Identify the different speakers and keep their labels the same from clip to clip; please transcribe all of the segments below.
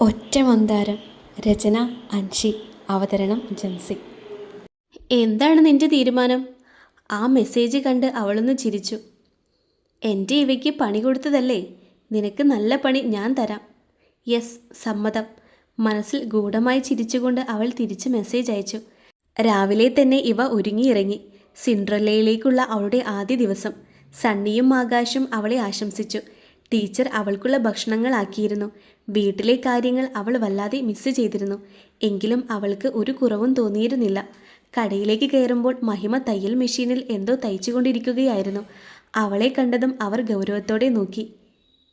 Speaker 1: ഒറ്റ മന്ദാരം. രചന അൻഷി. അവതരണം ജംസി. എന്താണ് നിന്റെ തീരുമാനം? ആ മെസ്സേജ് കണ്ട് അവളൊന്ന് ചിരിച്ചു. എന്റെ ഇവയ്ക്ക് പണി കൊടുത്തതല്ലേ? നിനക്ക് നല്ല പണി ഞാൻ തരാം. യെസ് സമ്മതം. മനസ്സിൽ ഗൂഢമായി ചിരിച്ചുകൊണ്ട് അവൾ തിരിച്ച് മെസ്സേജ് അയച്ചു. രാവിലെ തന്നെ ഇവ ഒരുങ്ങിയിറങ്ങി. സിൻഡ്രല്ലയിലേക്കുള്ള അവളുടെ ആദ്യ ദിവസം. സണ്ണിയും ആകാശും അവളെ ആശംസിച്ചു. ടീച്ചർ അവൾക്കുള്ള ഭക്ഷണങ്ങളാക്കിയിരുന്നു. വീട്ടിലെ കാര്യങ്ങൾ അവൾ വല്ലാതെ മിസ് ചെയ്തിരുന്നു. എങ്കിലും അവൾക്ക് ഒരു കുറവും തോന്നിയിരുന്നില്ല. കടയിലേക്ക് കയറുമ്പോൾ മഹിമ തയ്യൽ മെഷീനിൽ എന്തോ തയ്ച്ചുകൊണ്ടിരിക്കുകയായിരുന്നു. അവളെ കണ്ടതും അവർ ഗൗരവത്തോടെ നോക്കി.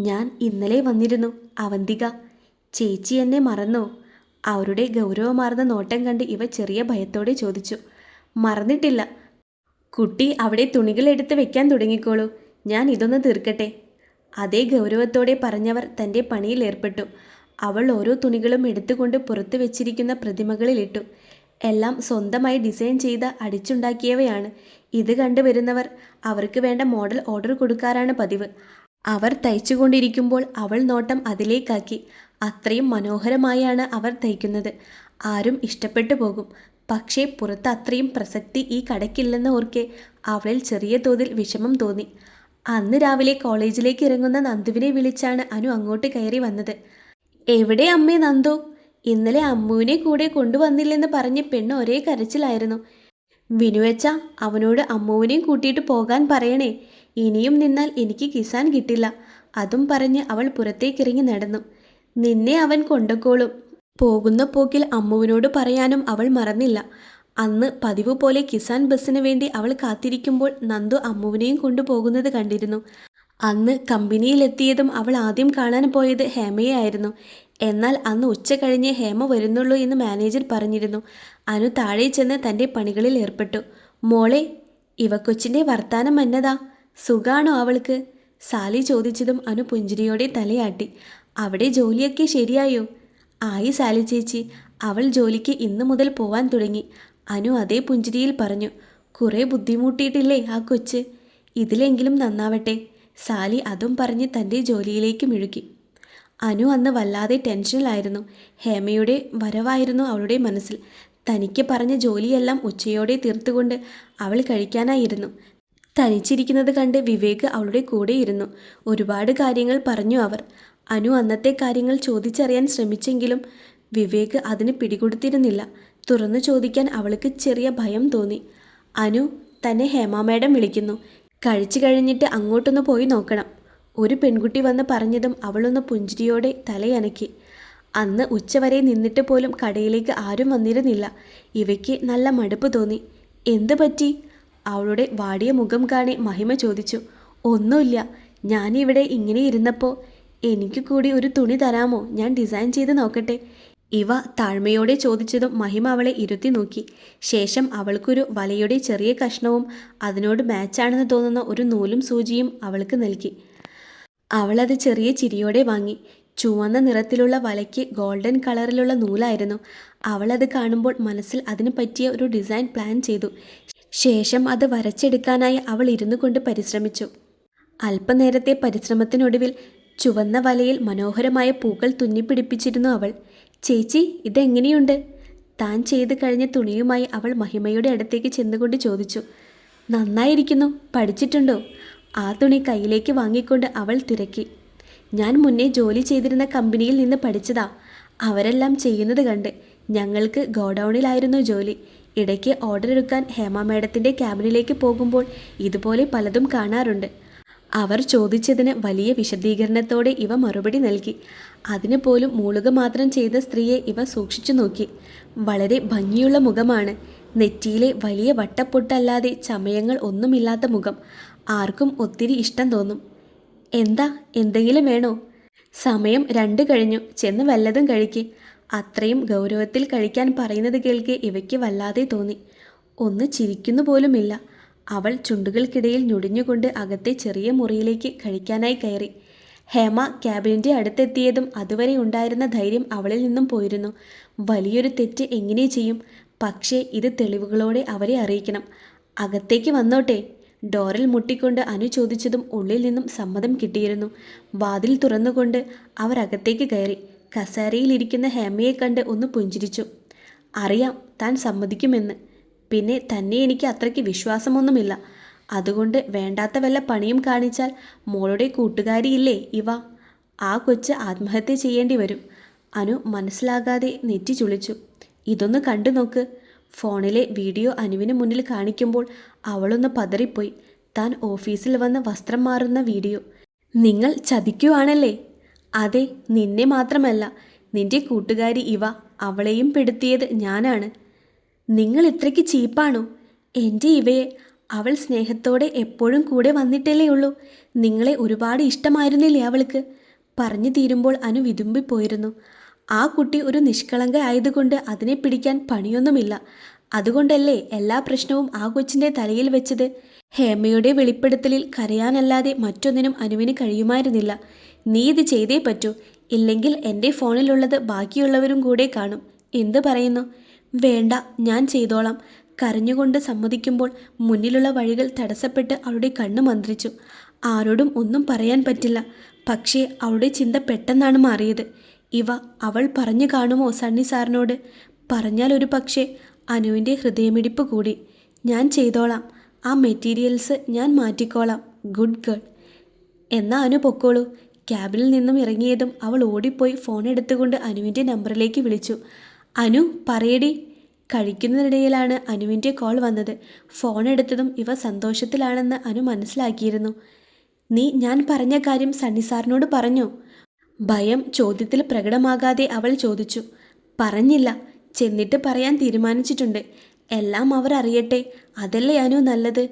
Speaker 1: ഞാൻ ഇന്നലെ വന്നിരുന്നു അവന്തിക. ചേച്ചി എന്നെ മറന്നോ. അവരുടെ ഗൗരവമാർന്ന നോട്ടം കണ്ട് ഇവ ചെറിയ ഭയത്തോടെ ചോദിച്ചു. മറന്നിട്ടില്ല. കുട്ടി അവിടെ തുണികൾ എടുത്ത് വെക്കാൻ തുടങ്ങിക്കോളൂ. ഞാൻ ഇതൊന്ന് തീർക്കട്ടെ. അതേ ഗൗരവത്തോടെ പറഞ്ഞവർ തന്റെ പണിയിലേർപ്പെട്ടു അവൾ ഓരോ തുണികളും എടുത്തുകൊണ്ട് പുറത്ത് വെച്ചിരിക്കുന്ന പ്രതിമകളിലിട്ടു എല്ലാം സ്വന്തമായി ഡിസൈൻ ചെയ്ത് അടിച്ചുണ്ടാക്കിയവയാണ്. ഇത് കണ്ടുവരുന്നവർ അവർക്ക് വേണ്ട മോഡൽ ഓർഡർ കൊടുക്കാറാണ് പതിവ്. അവർ തയ്ച്ചുകൊണ്ടിരിക്കുമ്പോൾ അവൾ നോട്ടം അതിലേക്കാക്കി. അത്രയും മനോഹരമായാണ് അവർ തയ്ക്കുന്നത്. ആരും ഇഷ്ടപ്പെട്ടു പോകും. പക്ഷേ പുറത്ത് അത്രയും പ്രസക്തി ഈ കടയ്ക്കില്ലെന്ന് ഓർക്കെ അവളിൽ ചെറിയ തോതിൽ വിഷമം തോന്നി. അന്ന് രാവിലെ കോളേജിലേക്ക് ഇറങ്ങുന്ന നന്ദുവിനെ വിളിച്ചാണ് അനു അങ്ങോട്ട് കയറി വന്നത്. എവിടെ അമ്മേ നന്ദു? ഇന്നലെ അമ്മുവിനെ കൂടെ കൊണ്ടുവന്നില്ലെന്ന് പറഞ്ഞ് പെണ്ണ് ഒരേ കരച്ചിലായിരുന്നു. വിനുവച്ച അവനോട് അമ്മുവിനെയും കൂട്ടിയിട്ട് പോകാൻ പറയണേ. ഇനിയും നിന്നാൽ എനിക്ക് കിസാൻ കിട്ടില്ല. അതും പറഞ്ഞ് അവൾ പുറത്തേക്കിറങ്ങി നടന്നു. നിന്നെ അവൻ കൊണ്ടക്കോളും. പോകുന്ന പോക്കിൽ അമ്മുവിനോട് പറയാനും അവൾ മറന്നില്ല. അന്ന് പതിവ് പോലെ കിസാൻ ബസ്സിന് വേണ്ടി അവൾ കാത്തിരിക്കുമ്പോൾ നന്ദു അമ്മുവിനെയും കൊണ്ടുപോകുന്നത് കണ്ടിരുന്നു. അന്ന് കമ്പനിയിലെത്തിയതും അവൾ ആദ്യം കാണാൻ പോയത് ഹേമയായിരുന്നു എന്നാൽ അന്ന് ഉച്ച കഴിഞ്ഞേ ഹേമ വരുന്നുള്ളൂ എന്ന് മാനേജർ പറഞ്ഞിരുന്നു. അനു താഴെ ചെന്ന് തന്റെ പണികളിൽ ഏർപ്പെട്ടു. മോളെ ഇവക്കൊച്ചിന്റെ വർത്താനം എന്നതാ? സുഖാണോ അവൾക്ക്? സാലി ചോദിച്ചതും അനു പുഞ്ചിരിയോടെ തലയാട്ടി. അവിടെ ജോലിയൊക്കെ ശരിയായോ? ആയി സാലി ചേച്ചി. അവൾ ജോലിക്ക് ഇന്നു മുതൽ പോവാൻ തുടങ്ങി. അനു അതേ പുഞ്ചിരിയിൽ പറഞ്ഞു കുറേ ബുദ്ധിമുട്ടിയിട്ടില്ലേ ആ കൊച്ച്? ഇതിലെങ്കിലും നന്നാവട്ടെ. സാലി അതും പറഞ്ഞ് തന്റെ ജോലിയിലേക്ക് മിഴുക്കി അനു അന്ന് വല്ലാതെ ടെൻഷനിലായിരുന്നു. ഹേമയുടെ വരവായിരുന്നു അവളുടെ മനസ്സിൽ. തനിക്ക് പറഞ്ഞ ജോലിയെല്ലാം ഉച്ചയോടെ തീർത്തുകൊണ്ട് അവൾ കഴിക്കാനായിരുന്നു. തനിച്ചിരിക്കുന്നത് കണ്ട് വിവേക് അവളുടെ കൂടെ ഇരുന്നു. ഒരുപാട് കാര്യങ്ങൾ പറഞ്ഞു അവർ. അനു അന്നത്തെ കാര്യങ്ങൾ ചോദിച്ചറിയാൻ ശ്രമിച്ചെങ്കിലും വിവേക് അതിന് പിടികൊടുത്തിരുന്നില്ല. തുറന്നു ചോദിക്കാൻ അവൾക്ക് ചെറിയ ഭയം തോന്നി. അനു തന്നെ ഹേമ മേഡം വിളിക്കുന്നു. കഴിച്ചു കഴിഞ്ഞിട്ട് അങ്ങോട്ടൊന്ന് പോയി നോക്കണം. ഒരു പെൺകുട്ടി വന്ന് പറഞ്ഞതും അവളൊന്ന് പുഞ്ചിരിയോടെ തലയനക്കി. അന്ന് ഉച്ചവരെ നിന്നിട്ട് പോലും കടയിലേക്ക് ആരും വന്നിരുന്നില്ല. ഇവയ്ക്ക് നല്ല മടുപ്പ് തോന്നി. എന്ത് പറ്റി? അവളുടെ വാടിയ മുഖം കാണി മഹിമ ചോദിച്ചു. ഒന്നുമില്ല. ഞാനിവിടെ ഇങ്ങനെ ഇരുന്നപ്പോൾ എനിക്ക് കൂടി ഒരു തുണി തരാമോ? ഞാൻ ഡിസൈൻ ചെയ്ത് നോക്കട്ടെ. ഇവ താഴ്മയോടെ ചോദിച്ചതും മഹിമ അവളെ ഇരുത്തി നോക്കി. ശേഷം അവൾക്കൊരു വലയുടെ ചെറിയ കഷ്ണവും അതിനോട് മാച്ചാണെന്ന് തോന്നുന്ന ഒരു നൂലും സൂചിയും അവൾക്ക് നൽകി. അവളത് ചെറിയ ചിരിയോടെ വാങ്ങി. ചുവന്ന നിറത്തിലുള്ള വലയ്ക്ക് ഗോൾഡൻ കളറിലുള്ള നൂലായിരുന്നു. അവളത് കാണുമ്പോൾ മനസ്സിൽ അതിന് പറ്റിയ ഒരു ഡിസൈൻ പ്ലാൻ ചെയ്തു. ശേഷം അത് വരച്ചെടുക്കാനായി അവൾ ഇരുന്നു കൊണ്ട് പരിശ്രമിച്ചു. അല്പനേരത്തെ പരിശ്രമത്തിനൊടുവിൽ ചുവന്ന വലയിൽ മനോഹരമായ പൂക്കൾ തുന്നിപ്പിടിപ്പിച്ചിരുന്നു അവൾ. ചേച്ചി ഇതെങ്ങനെയുണ്ട്? താൻ ചെയ്ത് കഴിഞ്ഞ തുണിയുമായി അവൾ മഹിമയുടെ അടുത്തേക്ക് ചെന്നുകൊണ്ട് ചോദിച്ചു. നന്നായിരിക്കുന്നു പഠിച്ചിട്ടുണ്ടോ? ആ തുണി കയ്യിലേക്ക് വാങ്ങിക്കൊണ്ട് അവൾ തിരക്കി. ഞാൻ മുന്നേ ജോലി ചെയ്തിരുന്ന കമ്പനിയിൽ നിന്ന് പഠിച്ചതാ. അവരെല്ലാം ചെയ്യുന്നത് കണ്ട് ഞങ്ങൾക്ക് ഗോഡൗണിലായിരുന്നു ജോലി. ഇടയ്ക്ക് ഓർഡർ എടുക്കാൻ ഹേമ മേഡത്തിന്റെ ക്യാബിനിലേക്ക് പോകുമ്പോൾ ഇതുപോലെ പലതും കാണാറുണ്ട്. അവർ ചോദിച്ചതിന് വലിയ വിശദീകരണത്തോടെ ഇവ മറുപടി നൽകി. അതിന് പോലും മൂളുക മാത്രം ചെയ്ത സ്ത്രീയെ ഇവ സൂക്ഷിച്ചു നോക്കി. വളരെ ഭംഗിയുള്ള മുഖമാണ്. നെറ്റിയിലെ വലിയ വട്ടപ്പൊട്ടല്ലാതെ ചമയങ്ങൾ ഒന്നുമില്ലാത്ത മുഖം. ആർക്കും ഒത്തിരി ഇഷ്ടം തോന്നും. എന്താ? എന്തെങ്കിലും വേണോ? സമയം രണ്ട് കഴിഞ്ഞു. ചെന്ന് വല്ലതും കഴിക്ക്. അത്രയും ഗൗരവത്തിൽ കഴിക്കാൻ പറയുന്നത് കേൾക്കെ ഇവയ്ക്ക് വല്ലാതെ തോന്നി. ഒന്ന് ചിരിക്കുന്നു പോലുമില്ല അവൾ ചുണ്ടുകൾക്കിടയിൽ ഞൊടിഞ്ഞുകൊണ്ട് അകത്തെ ചെറിയ മുറിയിലേക്ക് കഴിക്കാനായി കയറി. ഹേമ ക്യാബിനിന്റെ അടുത്തെത്തിയതും അതുവരെ ഉണ്ടായിരുന്ന ധൈര്യം അവളിൽ നിന്നും പോയിരുന്നു. വലിയൊരു തെറ്റ് എങ്ങനെ ചെയ്യും? പക്ഷേ ഇത് തെളിവുകളോടെ അവരെ അറിയിക്കണം. അകത്തേക്ക് വന്നോട്ടെ. ഡോറിൽ മുട്ടിക്കൊണ്ട് അനു ചോദിച്ചതും ഉള്ളിൽ നിന്നും സമ്മതം കിട്ടിയിരുന്നു. വാതിൽ തുറന്നുകൊണ്ട് അവർ അകത്തേക്ക് കയറി. കസേരയിലിരിക്കുന്ന ഹേമയെ കണ്ട് ഒന്ന് പുഞ്ചിരിച്ചു. അറിയാം താൻ സമ്മതിക്കുമെന്ന്. പിന്നെ തന്നെ എനിക്ക് അത്രയ്ക്ക് വിശ്വാസമൊന്നുമില്ല. അതുകൊണ്ട് വേണ്ടാത്ത വല്ല പണിയും കാണിച്ചാൽ മോളുടെ കൂട്ടുകാരിയില്ലേ ഇവ? ആ കൊച്ച് ആത്മഹത്യ ചെയ്യേണ്ടി വരും. അനു മനസ്സിലാകാതെ നെറ്റി ചുളിച്ചു. ഇതൊന്ന് കണ്ടു നോക്ക്. ഫോണിലെ വീഡിയോ അനുവിന് മുന്നിൽ കാണിക്കുമ്പോൾ അവളൊന്ന് പതറിപ്പോയി. താൻ ഓഫീസിൽ വന്ന് വസ്ത്രം മാറുന്ന വീഡിയോ. നിങ്ങൾ ചതിക്കുവാണല്ലേ? അതെ നിന്നെ മാത്രമല്ല. നിന്റെ കൂട്ടുകാരി ഇവ. അവളെയും പെടുത്തിയത് ഞാനാണ്. നിങ്ങൾ ഇത്രയ്ക്ക് ചീപ്പാണോ? എന്റെ ഇവയെ അവൾ സ്നേഹത്തോടെ എപ്പോഴും കൂടെ വന്നിട്ടല്ലേ ഉള്ളൂ. നിങ്ങളെ ഒരുപാട് ഇഷ്ടമായിരുന്നില്ലേ അവൾക്ക്? പറഞ്ഞു തീരുമ്പോൾ അനു വിതുമ്പിപ്പോയിരുന്നു ആ കുട്ടി ഒരു നിഷ്കളങ്ക ആയതുകൊണ്ട് അതിനെ പിടിക്കാൻ പണിയൊന്നുമില്ല. അതുകൊണ്ടല്ലേ എല്ലാ പ്രശ്നവും ആ കൊച്ചിന്റെ തലയിൽ വെച്ചത്? ഹേമയുടെ വെളിപ്പെടുത്തലിൽ കരയാനല്ലാതെ മറ്റൊന്നിനും അനുവിന് കഴിയുമായിരുന്നില്ല. നീ ഇത് ചെയ്തേ പറ്റൂ. ഇല്ലെങ്കിൽ എന്റെ ഫോണിലുള്ളത് ബാക്കിയുള്ളവരും കൂടെ കാണും. എന്ത് പറയുന്നു? വേണ്ട ഞാൻ ചെയ്തോളാം. കരഞ്ഞുകൊണ്ട് സമ്മതിക്കുമ്പോൾ മുന്നിലുള്ള വഴികൾ തടസ്സപ്പെട്ട് അവളുടെ കണ്ണ് മന്ത്രിച്ചു. ആരോടും ഒന്നും പറയാൻ പറ്റില്ല. പക്ഷേ അവളുടെ ചിന്ത പെട്ടെന്നാണ് മാറിയത്. ഇവ അവൾ പറഞ്ഞു കാണുമോ സണ്ണി സാറിനോട്? പറഞ്ഞാൽ ഒരു പക്ഷേ അനുവിന്റെ ഹൃദയമിടിപ്പ് കൂടി. ഞാൻ ചെയ്തോളാം. ആ മെറ്റീരിയൽസ് ഞാൻ മാറ്റിക്കോളാം. Good girl. എന്നാ അനു പൊക്കോളൂ. ക്യാബിൽ നിന്നും ഇറങ്ങിയതും അവൾ ഓടിപ്പോയി ഫോൺ എടുത്തുകൊണ്ട് അനുവിന്റെ നമ്പറിലേക്ക് വിളിച്ചു. അനു പറയടി. കഴിക്കുന്നതിനിടയിലാണ് അനുവിന്റെ കോൾ വന്നത്. ഫോൺ എടുത്തതും ഇവ സന്തോഷത്തിലാണെന്ന് അനു മനസ്സിലാക്കിയിരുന്നു. നീ ഞാൻ പറഞ്ഞ കാര്യം സണ്ണി സാറിനോട് പറഞ്ഞു. ഭയം ചോദ്യത്തിൽ പ്രകടമാകാതെ അവൾ ചോദിച്ചു. പറഞ്ഞില്ല. ചെന്നിട്ട് പറയാൻ തീരുമാനിച്ചിട്ടുണ്ട്. എല്ലാം അവർ അറിയട്ടെ. അതല്ലേ അനു നല്ലത്?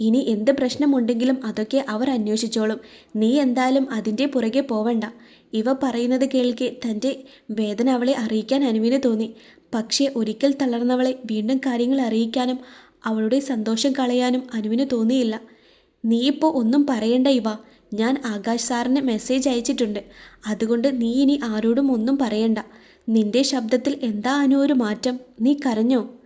Speaker 1: ഇനി എന്ത് പ്രശ്നമുണ്ടെങ്കിലും അതൊക്കെ അവർ അന്വേഷിച്ചോളും. നീ എന്തായാലും അതിന്റെ പുറകെ പോവണ്ട. ഇവ പറയുന്നത് കേൾക്കെ തന്റെ വേദന അവളെ അറിയിക്കാൻ അനുവിന് തോന്നി. പക്ഷേ ഒരിക്കൽ തളർന്നവളെ വീണ്ടും കാര്യങ്ങൾ അറിയിക്കാനും അവളുടെ സന്തോഷം കളയാനും അനുവിന് തോന്നിയില്ല. നീ ഇപ്പോൾ ഒന്നും പറയണ്ട ഇവ. ഞാൻ ആകാശ് സാറിന് മെസ്സേജ് അയച്ചിട്ടുണ്ട്. അതുകൊണ്ട് നീ ഇനി ആരോടും ഒന്നും പറയണ്ട. നിന്റെ ശബ്ദത്തിൽ എന്താ അനു ഒരു മാറ്റം? നീ കരഞ്ഞോ?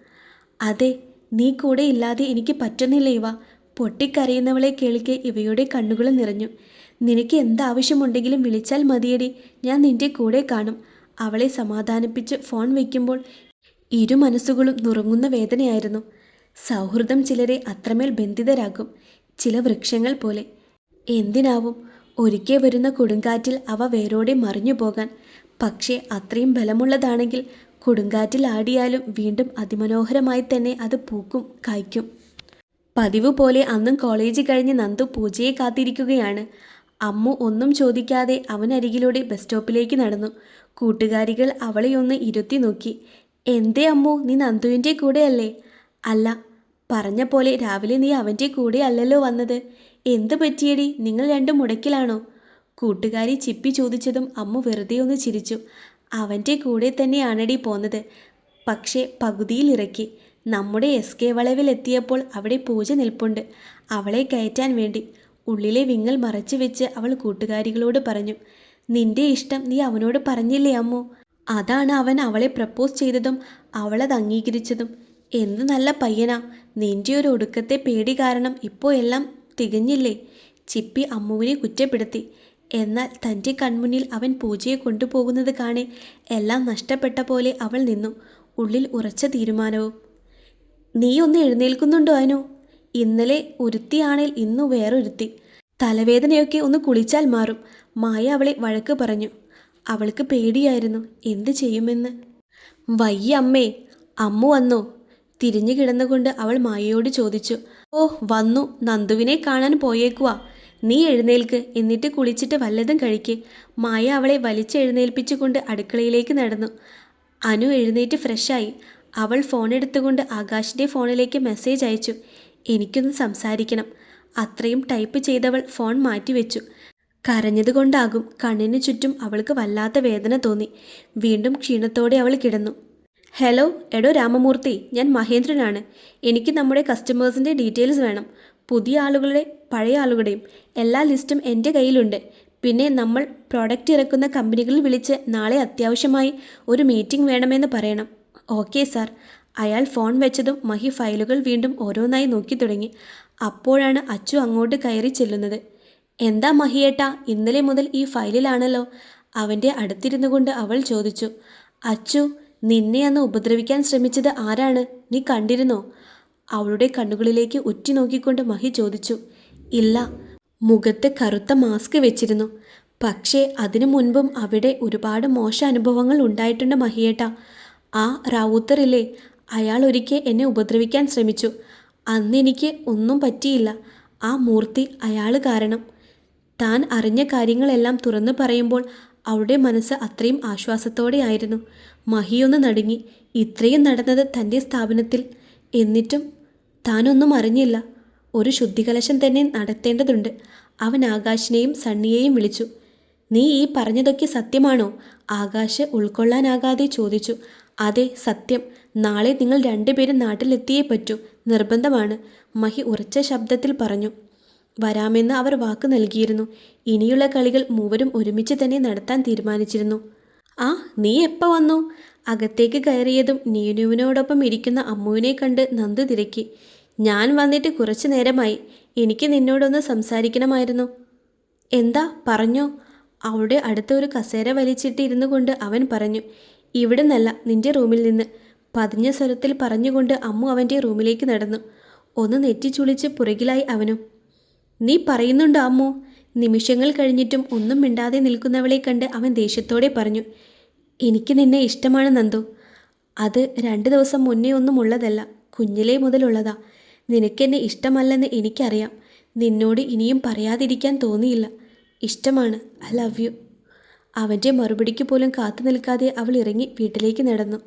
Speaker 1: അതെ നീ കൂടെ ഇല്ലാതെ എനിക്ക് പറ്റുന്നില്ല ഇവ. പൊട്ടിക്കരയുന്നവളെ കേൾക്കെ ഇവയുടെ കണ്ണുകൾ നിറഞ്ഞു. നിനക്ക് എന്താവശ്യമുണ്ടെങ്കിലും വിളിച്ചാൽ മതിയടി. ഞാൻ നിന്റെ കൂടെ കാണും. അവളെ സമാധാനിപ്പിച്ച് ഫോൺ വയ്ക്കുമ്പോൾ ഇരു മനസ്സുകളും നുറങ്ങുന്ന വേദനയായിരുന്നു. സൗഹൃദം ചിലരെ അത്രമേൽ ബന്ധിതരാക്കും. ചില വൃക്ഷങ്ങൾ പോലെ. എന്തിനാവും? ഒരിക്കൽ വരുന്ന കൊടുങ്കാറ്റിൽ അവ വേരോടെ മറിഞ്ഞു പോകാൻ. പക്ഷേ അത്രയും ബലമുള്ളതാണെങ്കിൽ കൊടുങ്കാറ്റിൽ ആടിയാലും വീണ്ടും അതിമനോഹരമായി തന്നെ അത് പൂക്കും കായ്ക്കും. പതിവ് പോലെ അന്നും കോളേജ് കഴിഞ്ഞ് നന്ദു പൂജയെ കാത്തിരിക്കുകയാണ്. അമ്മു ഒന്നും ചോദിക്കാതെ അവനരികിലൂടെ ബസ് സ്റ്റോപ്പിലേക്ക് നടന്നു. കൂട്ടുകാരികൾ അവളെ ഒന്ന് ഇരുത്തി നോക്കി. എന്തേ അമ്മു നീ നന്ദുവിന്റെ കൂടെയല്ലേ? അല്ല പറഞ്ഞ പോലെ രാവിലെ നീ അവന്റെ കൂടെ അല്ലല്ലോ വന്നത്. എന്ത് പറ്റിയടി? നിങ്ങൾ രണ്ടും മുടക്കിലാണോ? കൂട്ടുകാരി ചിപ്പി ചോദിച്ചതും അമ്മു വെറുതെ ഒന്ന് ചിരിച്ചു. അവന്റെ കൂടെ തന്നെയാണടി പോന്നത്. പക്ഷേ പകുതിയിൽ ഇറക്കി. നമ്മുടെ എസ് കെ വളവിലെത്തിയപ്പോൾ അവിടെ പൂജ നിൽപ്പുണ്ട്. അവളെ കയറ്റാൻ വേണ്ടി. ഉള്ളിലെ വിങ്ങൽ മറച്ചു വെച്ച് അവൾ കൂട്ടുകാരികളോട് പറഞ്ഞു നിന്റെ ഇഷ്ടം നീ അവനോട് പറഞ്ഞില്ലേ അമ്മു? അതാണ് അവൻ അവളെ പ്രപ്പോസ് ചെയ്തതും അവളത് അംഗീകരിച്ചതും. എന്ത് നല്ല പയ്യനാ. നിന്റെ ഒരു ഒടുക്കത്തെ പേടി കാരണം ഇപ്പോൾ എല്ലാം തികഞ്ഞില്ലേ? ചിപ്പി അമ്മുവിനെ കുറ്റപ്പെടുത്തി. എന്നാൽ തന്റെ കൺമുന്നിൽ അവൻ പൂജയെ കൊണ്ടുപോകുന്നത് കാണെ എല്ലാം നഷ്ടപ്പെട്ട പോലെ അവൾ നിന്നു. ഉള്ളിൽ ഉറച്ച തീരുമാനവും. നീ ഒന്ന് എഴുന്നേൽക്കുന്നുണ്ടോ അനു? ഇന്നലെ ഉരുത്തിയാണേൽ ഇന്ന് വേറൊരുത്തി. തലവേദനയൊക്കെ ഒന്ന് കുളിച്ചാൽ മാറും. മായ അവളെ വഴക്ക് പറഞ്ഞു. അവൾക്ക് പേടിയായിരുന്നു. എന്ത് ചെയ്യുമെന്ന്? വയ്യ അമ്മേ അമ്മു വന്നു? തിരിഞ്ഞു കിടന്നുകൊണ്ട് അവൾ മായയോട് ചോദിച്ചു. ഓ വന്നു. നന്ദുവിനെ കാണാൻ പോയേക്കുവാ. നീ എഴുന്നേൽക്ക്. എന്നിട്ട് കുളിച്ചിട്ട് വല്ലതും കഴിക്ക്. മായ അവളെ വലിച്ചെഴുന്നേൽപ്പിച്ചുകൊണ്ട് അടുക്കളയിലേക്ക് നടന്നു. അനു എഴുന്നേറ്റ് ഫ്രഷായി അവൾ ഫോൺ എടുത്തുകൊണ്ട് ആകാശിന്റെ ഫോണിലേക്ക് മെസ്സേജ് അയച്ചു. എനിക്കൊന്ന് സംസാരിക്കണം. അത്രയും ടൈപ്പ് ചെയ്തവൾ ഫോൺ മാറ്റിവെച്ചു. കരഞ്ഞതുകൊണ്ടാകും കണ്ണിന് ചുറ്റും അവൾക്ക് വല്ലാത്ത വേദന തോന്നി. വീണ്ടും ക്ഷീണത്തോടെ അവൾ കിടന്നു. ഹലോ എടോ രാമമൂർത്തി ഞാൻ മഹേന്ദ്രനാണ്. എനിക്ക് നമ്മുടെ കസ്റ്റമേഴ്സിന്റെ ഡീറ്റെയിൽസ് വേണം. പുതിയ ആളുകളുടെ പഴയ ആളുകളുടെയും എല്ലാ ലിസ്റ്റും എന്റെ കയ്യിലുണ്ട്. പിന്നെ നമ്മൾ പ്രോഡക്റ്റ് ഇറക്കുന്ന കമ്പനികളിൽ വിളിച്ച് നാളെ അത്യാവശ്യമായി ഒരു മീറ്റിംഗ് വേണമെന്ന് പറയണം. Okay sir. അയാൾ ഫോൺ വെച്ചതും മഹി ഫയലുകൾ വീണ്ടും ഓരോന്നായി നോക്കി തുടങ്ങി. അപ്പോഴാണ് അച്ചു അങ്ങോട്ട് കയറി ചെല്ലുന്നത്. എന്താ മഹിയേട്ടാ ഇന്നലെ മുതൽ ഈ ഫയലിലാണല്ലോ? അവന്റെ അടുത്തിരുന്നു കൊണ്ട് അവൾ ചോദിച്ചു. അച്ചു നിന്നെ അന്ന് ഉപദ്രവിക്കാൻ ശ്രമിച്ചത് ആരാണ്? നീ കണ്ടിരുന്നോ? അവളുടെ കണ്ണുകളിലേക്ക് ഉറ്റി നോക്കിക്കൊണ്ട് മഹി ചോദിച്ചു. ഇല്ല മുഖത്ത് കറുത്ത മാസ്ക് വെച്ചിരുന്നു. പക്ഷേ അതിനു മുൻപും അവിടെ ഒരുപാട് മോശ അനുഭവങ്ങൾ ഉണ്ടായിട്ടുണ്ട് മഹിയേട്ട. ആ റാവുത്തറില്ലേ അയാൾ ഒരിക്കൽ എന്നെ ഉപദ്രവിക്കാൻ ശ്രമിച്ചു. അന്നെനിക്ക് ഒന്നും പറ്റിയില്ല. ആ മൂർത്തി അയാൾ കാരണം. താൻ അറിഞ്ഞ കാര്യങ്ങളെല്ലാം തുറന്നു പറയുമ്പോൾ അവളുടെ മനസ്സ് അത്രയും ആശ്വാസത്തോടെയായിരുന്നു മഹിയൊന്ന് നടുങ്ങി ഇത്രയും നടന്നത് തന്റെ സ്ഥാപനത്തിൽ. എന്നിട്ടും താനൊന്നും അറിഞ്ഞില്ല. ഒരു ശുദ്ധികലശം തന്നെ നടത്തേണ്ടതുണ്ട്. അവൻ ആകാശിനെയും സണ്ണിയെയും വിളിച്ചു. നീ ഈ പറഞ്ഞതൊക്കെ സത്യമാണോ? ആകാശ് ഉൾക്കൊള്ളാനാകാതെ ചോദിച്ചു. അതെ സത്യം. നാളെ നിങ്ങൾ രണ്ടുപേരും നാട്ടിലെത്തിയേ പറ്റൂ. നിർബന്ധമാണ്. മഹി ഉറച്ച ശബ്ദത്തിൽ പറഞ്ഞു. വരാമെന്ന് അവർ വാക്ക് നൽകിയിരുന്നു. ഇനിയുള്ള കളികൾ മൂവരും ഒരുമിച്ച് തന്നെ നടത്താൻ തീരുമാനിച്ചിരുന്നു. ആ നീ എപ്പോൾ വന്നു? അകത്തേക്ക് കയറിയതും നീനുവിനോടൊപ്പം ഇരിക്കുന്ന അമ്മുവിനെ കണ്ട് നന്ദു തിരക്കി. ഞാൻ വന്നിട്ട് കുറച്ചു നേരമായി. എനിക്ക് നിന്നോടൊന്ന് സംസാരിക്കണമായിരുന്നു. എന്താ? പറഞ്ഞോ. അവിടെ അടുത്ത ഒരു കസേര വലിച്ചിട്ട് ഇരുന്നു കൊണ്ട് അവൻ പറഞ്ഞു. ഇവിടെ നിന്നല്ല നിന്റെ റൂമിൽ നിന്ന്. പതിഞ്ഞ സ്വരത്തിൽ പറഞ്ഞുകൊണ്ട് അമ്മു അവന്റെ റൂമിലേക്ക് നടന്നു. ഒന്ന് നെറ്റിച്ചുളിച്ച് പുറകിലായി അവനും. നീ പറയുന്നുണ്ടോ അമ്മു? നിമിഷങ്ങൾ കഴിഞ്ഞിട്ടും ഒന്നും മിണ്ടാതെ നിൽക്കുന്നവളെ കണ്ട് അവൻ ദേഷ്യത്തോടെ പറഞ്ഞു. എനിക്ക് നിന്നെ ഇഷ്ടമാണ് നന്ദു. അത് രണ്ട് ദിവസം മുന്നേ ഒന്നും ഉള്ളതല്ല. കുഞ്ഞിലേ മുതലുള്ളതാ. നിനക്കെന്നെ ഇഷ്ടമല്ലെന്ന് എനിക്കറിയാം. നിന്നോട് ഇനിയും പറയാതിരിക്കാൻ തോന്നിയില്ല. ഇഷ്ടമാണ്. I love you. അവന്റെ മറുപടിക്ക് പോലും കാത്തു നിൽക്കാതെ അവൾ ഇറങ്ങി വീട്ടിലേക്ക് നടന്നു.